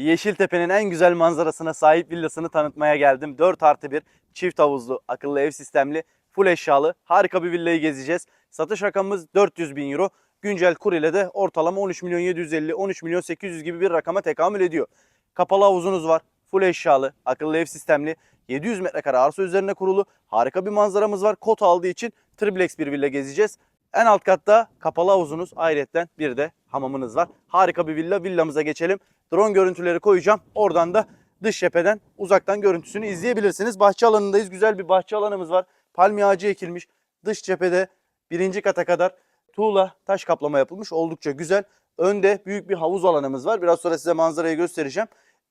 Yeşiltepe'nin en güzel manzarasına sahip villasını tanıtmaya geldim. 4 artı 1 çift havuzlu, akıllı ev sistemli, full eşyalı harika bir villayı gezeceğiz. Satış rakamımız 400 bin euro. Güncel kur ile de ortalama 13 milyon 750, 13 milyon 800 gibi bir rakama tekamül ediyor. Kapalı havuzunuz var. Full eşyalı, akıllı ev sistemli, 700 metrekare arsa üzerine kurulu harika bir manzaramız var. Kot aldığı için triplex bir villa gezeceğiz. En alt katta kapalı havuzunuz ayrıca bir de hamamınız var. Harika bir villa. Villamıza geçelim. Drone görüntüleri koyacağım. Oradan da dış cepheden uzaktan görüntüsünü izleyebilirsiniz. Bahçe alanındayız. Güzel bir bahçe alanımız var. Palmiye ağacı ekilmiş. Dış cephede birinci kata kadar tuğla taş kaplama yapılmış. Oldukça güzel. Önde büyük bir havuz alanımız var. Biraz sonra size manzarayı göstereceğim.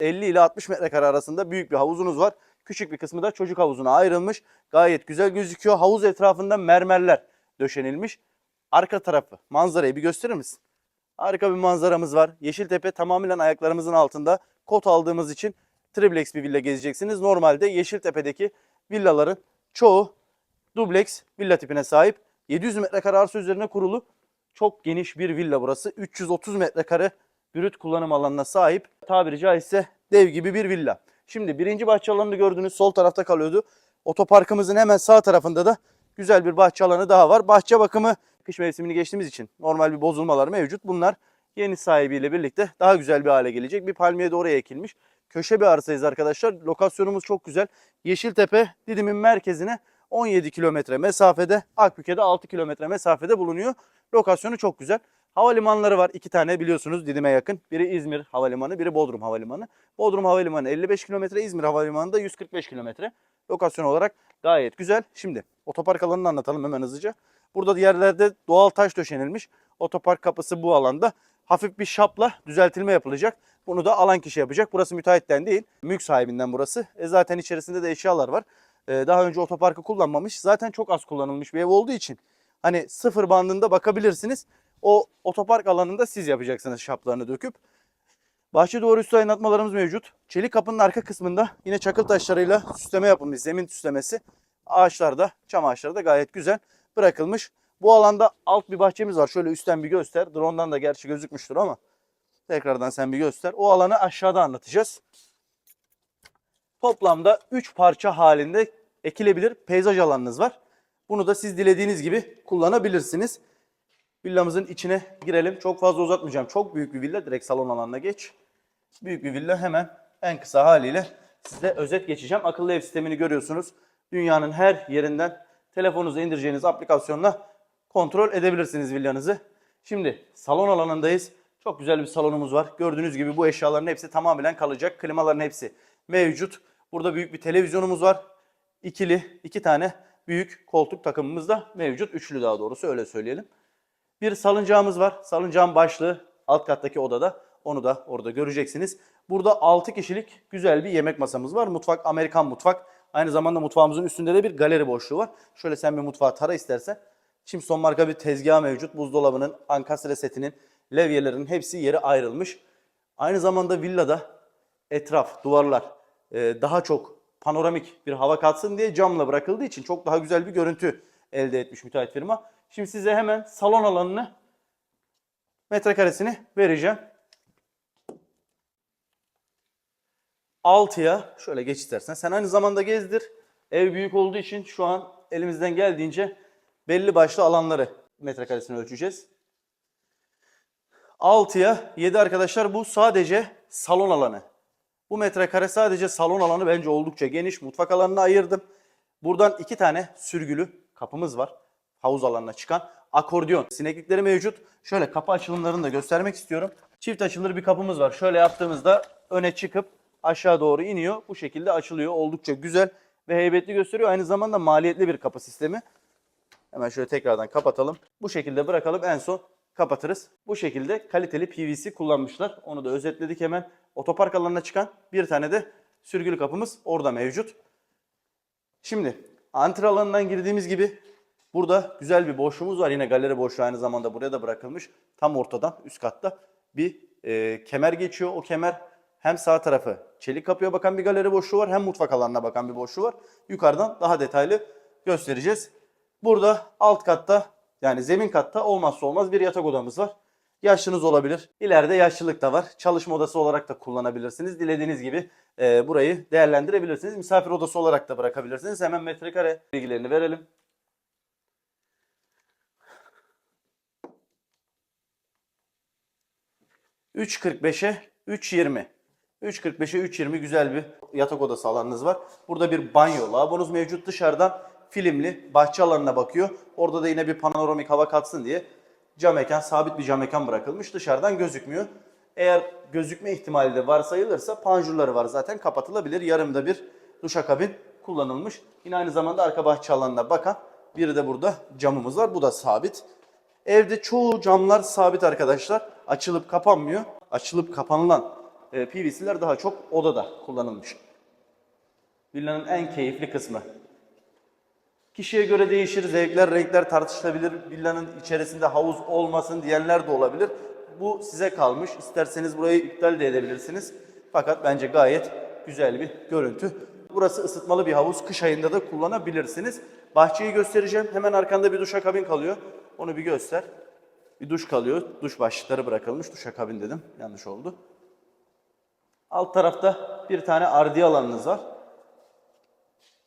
50 ile 60 metrekare arasında büyük bir havuzunuz var. Küçük bir kısmı da çocuk havuzuna ayrılmış. Gayet güzel gözüküyor. Havuz etrafında mermerler döşenilmiş. Arka tarafı manzarayı bir gösterir misin? Harika bir manzaramız var. Yeşiltepe tamamen ayaklarımızın altında. Kot aldığımız için triplex bir villa gezeceksiniz. Normalde Yeşiltepe'deki villaların çoğu dubleks villa tipine sahip. 700 metrekare arsa üzerine kurulu çok geniş bir villa burası. 330 metrekare brüt kullanım alanına sahip. Tabiri caizse dev gibi bir villa. Şimdi birinci bahçe alanını gördüğünüz sol tarafta kalıyordu. Otoparkımızın hemen sağ tarafında da güzel bir bahçe alanı daha var. Bahçe bakımı kış mevsimini geçtiğimiz için normal bir bozulmalar mevcut. Bunlar yeni sahibiyle birlikte daha güzel bir hale gelecek. Bir palmiye de oraya ekilmiş. Köşe bir arsayız arkadaşlar. Lokasyonumuz çok güzel. Yeşiltepe Didim'in merkezine 17 kilometre mesafede, Akbük'e 6 kilometre mesafede bulunuyor. Lokasyonu çok güzel. Havalimanları var. iki tane biliyorsunuz Didim'e yakın. Biri İzmir Havalimanı, biri Bodrum Havalimanı. Bodrum Havalimanı 55 kilometre, İzmir Havalimanı da 145 kilometre. Lokasyon olarak gayet güzel. Şimdi otopark alanını anlatalım hemen hızlıca. Burada yerlerde doğal taş döşenilmiş. Otopark kapısı bu alanda. Hafif bir şapla düzeltilme yapılacak. Bunu da alan kişi yapacak. Burası müteahhitten değil, mülk sahibinden burası. E zaten içerisinde de eşyalar var. E, daha önce otoparkı kullanmamış. Zaten çok az kullanılmış bir ev olduğu için hani sıfır bandında bakabilirsiniz. O otopark alanında siz yapacaksınız şaplarını döküp. Bahçe duvarı üstü aydınlatmalarımız mevcut. Çelik kapının arka kısmında yine çakıl taşlarıyla süsleme yapılmış. Zemin süslemesi. Ağaçlar da, çam ağaçları da gayet güzel bırakılmış. Bu alanda alt bir bahçemiz var. Şöyle üstten bir göster. Drone'dan da gerçi gözükmüştür ama tekrardan sen bir göster. O alanı aşağıda anlatacağız. Toplamda 3 parça halinde ekilebilir peyzaj alanınız var. Bunu da siz dilediğiniz gibi kullanabilirsiniz. Villamızın içine girelim. Çok fazla uzatmayacağım. Çok büyük bir villa. Direkt salon alanına geç. Büyük bir villa hemen en kısa haliyle size özet geçeceğim. Akıllı ev sistemini görüyorsunuz. Dünyanın her yerinden telefonunuza indireceğiniz aplikasyonla kontrol edebilirsiniz villanızı. Şimdi salon alanındayız. Çok güzel bir salonumuz var. Gördüğünüz gibi bu eşyaların hepsi tamamen kalacak. Klimaların hepsi mevcut. Burada büyük bir televizyonumuz var. İkili, iki tane büyük koltuk takımımız da mevcut. Üçlü daha doğrusu öyle söyleyelim. Bir salıncağımız var. Salıncağın başlığı alt kattaki odada. Onu da orada göreceksiniz. Burada 6 kişilik güzel bir yemek masamız var. Mutfak Amerikan mutfak. Aynı zamanda mutfağımızın üstünde de bir galeri boşluğu var. Şöyle sen bir mutfağı tara istersen. Şimdi son marka bir tezgah mevcut. Buzdolabının, ankastre setinin, levyelerinin hepsi yeri ayrılmış. Aynı zamanda villada etraf, duvarlar e, daha çok panoramik bir hava katsın diye camla bırakıldığı için çok daha güzel bir görüntü elde etmiş müteahhit firma. Şimdi size hemen salon alanını metrekaresini vereceğim. 6'ya şöyle geç istersen. Sen aynı zamanda gezdir. Ev büyük olduğu için şu an elimizden geldiğince belli başlı alanları metrekaresini ölçeceğiz. 6'ya 7 arkadaşlar bu sadece salon alanı. Bu metrekare sadece salon alanı bence oldukça geniş. Mutfak alanına ayırdım. Buradan iki tane sürgülü kapımız var. Havuz alanına çıkan. Akordiyon sineklikleri mevcut. Şöyle kapı açılımlarını da göstermek istiyorum. Çift açılır bir kapımız var. Şöyle yaptığımızda öne çıkıp aşağı doğru iniyor. Bu şekilde açılıyor. Oldukça güzel ve heybetli gösteriyor. Aynı zamanda maliyetli bir kapı sistemi. Hemen şöyle tekrardan kapatalım. Bu şekilde bırakalım en son kapatırız. Bu şekilde kaliteli PVC kullanmışlar. Onu da özetledik hemen. Otopark alanına çıkan bir tane de sürgülü kapımız orada mevcut. Şimdi antre alanından girdiğimiz gibi burada güzel bir boşluğumuz var. Yine galeri boşluğu aynı zamanda buraya da bırakılmış. Tam ortadan üst katta bir e, kemer geçiyor. O kemer hem sağ tarafı çelik kapıya bakan bir galeri boşluğu var hem mutfak alanına bakan bir boşluğu var. Yukarıdan daha detaylı göstereceğiz. Burada alt katta yani zemin katta olmazsa olmaz bir yatak odamız var. Yaşlınız olabilir. İleride yaşlılık da var. Çalışma odası olarak da kullanabilirsiniz. Dilediğiniz gibi e, burayı değerlendirebilirsiniz. Misafir odası olarak da bırakabilirsiniz. Hemen metrekare bilgilerini verelim. ...3.45'e 3.20. 3.45'e 3.20 güzel bir yatak odası alanınız var. Burada bir banyo, lavabonuz mevcut. Dışarıdan filmli bahçe alanına bakıyor. Orada da yine bir panoramik hava katsın diye cam mekan, sabit bir cam mekan bırakılmış. Dışarıdan gözükmüyor. Eğer gözükme ihtimali de varsayılırsa panjurları var zaten kapatılabilir. Yarımda bir duşakabin kullanılmış. Yine aynı zamanda arka bahçe alanına bakan biri de burada camımız var. Bu da sabit. Evde çoğu camlar sabit arkadaşlar. Açılıp kapanmıyor. Açılıp kapanılan e, PVC'ler daha çok odada kullanılmış. Villanın en keyifli kısmı. Kişiye göre değişir, zevkler, renkler tartışılabilir. Villanın içerisinde havuz olmasın diyenler de olabilir. Bu size kalmış. İsterseniz burayı iptal de edebilirsiniz. Fakat bence gayet güzel bir görüntü. Burası ısıtmalı bir havuz. Kış ayında da kullanabilirsiniz. Bahçeyi göstereceğim. Hemen arkanda bir duşakabin kalıyor. Onu bir göster. Bir duş kalıyor. Duş başlıkları bırakılmış. Duşakabin dedim. Yanlış oldu. Alt tarafta bir tane ardiye alanınız var.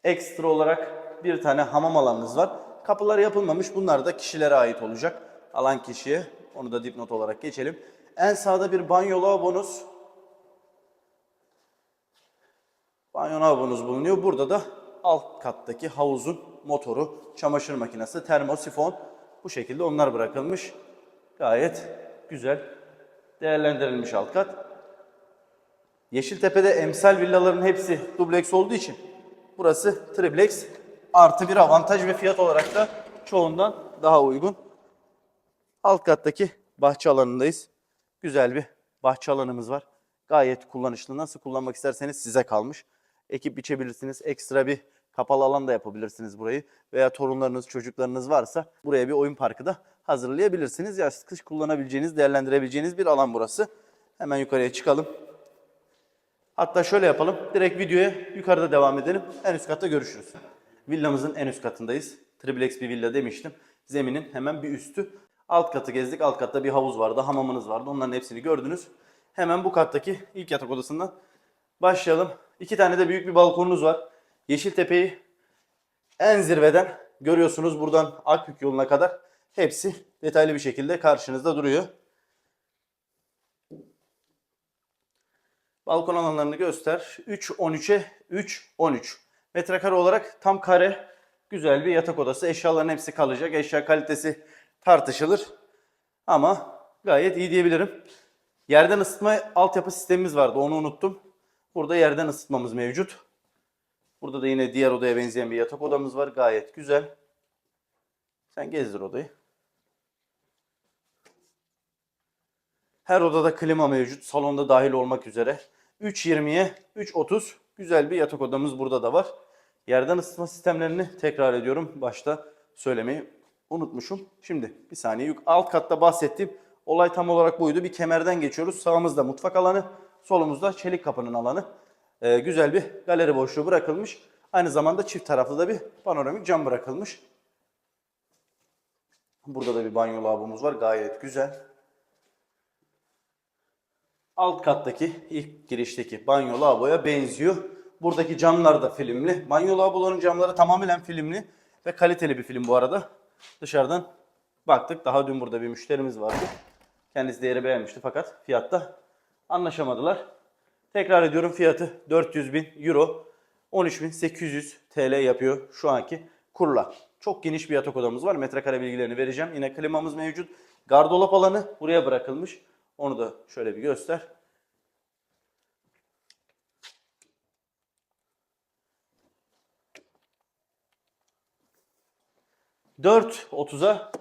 Ekstra olarak bir tane hamam alanınız var. Kapılar yapılmamış. Bunlar da kişilere ait olacak. Alan kişiye. Onu da dipnot olarak geçelim. En sağda bir banyo lavabonuz. Banyo lavabonuz bulunuyor. Burada da alt kattaki havuzun motoru, çamaşır makinesi, termosifon bu şekilde onlar bırakılmış. Gayet güzel değerlendirilmiş alt kat. Yeşiltepe'de emsal villaların hepsi dubleks olduğu için burası triplex artı bir avantaj ve fiyat olarak da çoğundan daha uygun. Alt kattaki bahçe alanındayız. Güzel bir bahçe alanımız var. Gayet kullanışlı. Nasıl kullanmak isterseniz size kalmış. Ekip biçebilirsiniz. Ekstra bir kapalı alan da yapabilirsiniz burayı. Veya torunlarınız, çocuklarınız varsa buraya bir oyun parkı da hazırlayabilirsiniz. Yaz kış kullanabileceğiniz, değerlendirebileceğiniz bir alan burası. Hemen yukarıya çıkalım. Hatta şöyle yapalım. Direkt videoya yukarıda devam edelim. En üst katta görüşürüz. Villamızın en üst katındayız. Triplex bir villa demiştim. Zeminin hemen bir üstü. Alt katı gezdik. Alt katta bir havuz vardı, hamamınız vardı. Onların hepsini gördünüz. Hemen bu kattaki ilk yatak odasından başlayalım. İki tane de büyük bir balkonunuz var. Yeşiltepe'yi en zirveden görüyorsunuz buradan Akbük yoluna kadar. Hepsi detaylı bir şekilde karşınızda duruyor. Balkon alanlarını göster. 3 13'e 3 13. Metrekare olarak tam kare güzel bir yatak odası. Eşyaların hepsi kalacak. Eşya kalitesi tartışılır. Ama gayet iyi diyebilirim. Yerden ısıtma altyapı sistemimiz vardı. Onu unuttum. Burada yerden ısıtmamız mevcut. Burada da yine diğer odaya benzeyen bir yatak odamız var. Gayet güzel. Sen gezdir odayı. Her odada klima mevcut. Salonda dahil olmak üzere. 3.20'ye 3.30 güzel bir yatak odamız burada da var. Yerden ısıtma sistemlerini tekrar ediyorum. Başta söylemeyi unutmuşum. Şimdi bir saniye. Yuk- Alt katta bahsettiğim olay tam olarak buydu. Bir kemerden geçiyoruz. Sağımızda mutfak alanı, solumuzda çelik kapının alanı. Ee, güzel bir galeri boşluğu bırakılmış. Aynı zamanda çift taraflı da bir panoramik cam bırakılmış. Burada da bir banyo lavabomuz var. Gayet güzel. Alt kattaki ilk girişteki banyo lavaboya benziyor. Buradaki camlar da filmli. Banyo lavaboların camları tamamen filmli ve kaliteli bir film bu arada. Dışarıdan baktık. Daha dün burada bir müşterimiz vardı. Kendisi de yeri beğenmişti fakat fiyatta anlaşamadılar. Tekrar ediyorum fiyatı 400 bin euro. 13.800 TL yapıyor şu anki kurla. Çok geniş bir yatak odamız var. Metrekare bilgilerini vereceğim. Yine klimamız mevcut. Gardırop alanı buraya bırakılmış. Onu da şöyle bir göster. Dört 30'a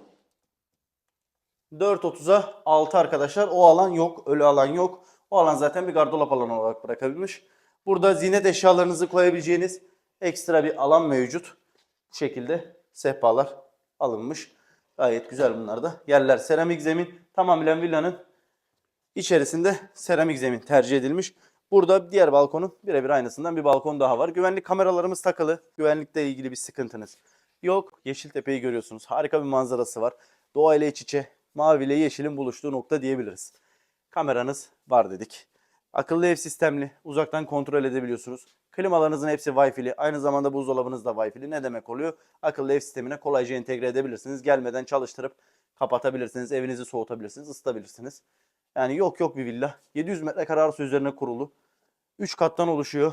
4.30'a 6 arkadaşlar. O alan yok. Ölü alan yok. O alan zaten bir gardırop alanı olarak bırakabilmiş. Burada ziynet eşyalarınızı koyabileceğiniz ekstra bir alan mevcut. Bu şekilde sehpalar alınmış. Gayet güzel bunlar da. Yerler seramik zemin. Tamamen villanın içerisinde seramik zemin tercih edilmiş. Burada diğer balkonun birebir aynısından bir balkon daha var. Güvenlik kameralarımız takılı. Güvenlikle ilgili bir sıkıntınız yok. Yeşiltepe'yi görüyorsunuz. Harika bir manzarası var. Doğayla iç içe mavi ile yeşilin buluştuğu nokta diyebiliriz. Kameranız var dedik. Akıllı ev sistemli. Uzaktan kontrol edebiliyorsunuz. Klimalarınızın hepsi Wi-Fi'li. Aynı zamanda buzdolabınız da Wi-Fi'li. Ne demek oluyor? Akıllı ev sistemine kolayca entegre edebilirsiniz. Gelmeden çalıştırıp kapatabilirsiniz. Evinizi soğutabilirsiniz, ısıtabilirsiniz. Yani yok yok bir villa. 700 metrekare arsa üzerine kurulu. 3 kattan oluşuyor.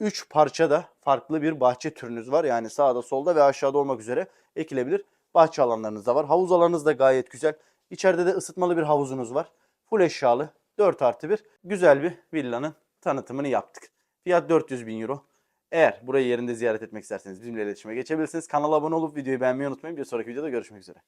3 parça da farklı bir bahçe türünüz var. Yani sağda, solda ve aşağıda olmak üzere ekilebilir. Bahçe alanlarınız da var. Havuz alanınız da gayet güzel. İçeride de ısıtmalı bir havuzunuz var. Full eşyalı 4 artı 1 güzel bir villanın tanıtımını yaptık. Fiyat 400 bin euro. Eğer burayı yerinde ziyaret etmek isterseniz bizimle iletişime geçebilirsiniz. Kanala abone olup videoyu beğenmeyi unutmayın. Bir sonraki videoda görüşmek üzere.